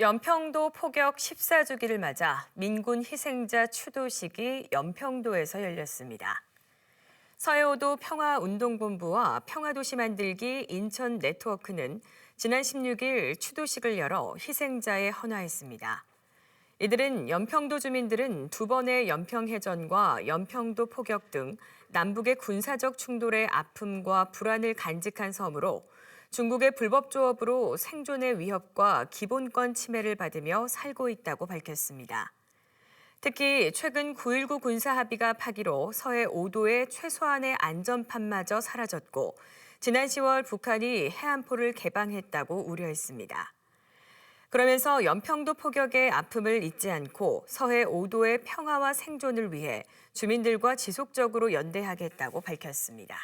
연평도 포격 14주기를 맞아 민군 희생자 추도식이 연평도에서 열렸습니다. 서해오도 평화운동본부와 평화도시 만들기 인천 네트워크는 지난 16일 추도식을 열어 희생자에 헌화했습니다. 이들은 연평도 주민들은 두 번의 연평해전과 연평도 포격 등 남북의 군사적 충돌의 아픔과 불안을 간직한 섬으로 중국의 불법 조업으로 생존의 위협과 기본권 침해를 받으며 살고 있다고 밝혔습니다. 특히 최근 9.19 군사 합의가 파기로 서해 5도의 최소한의 안전판마저 사라졌고 지난 10월 북한이 해안포를 개방했다고 우려했습니다. 그러면서 연평도 포격의 아픔을 잊지 않고 서해 5도의 평화와 생존을 위해 주민들과 지속적으로 연대하겠다고 밝혔습니다.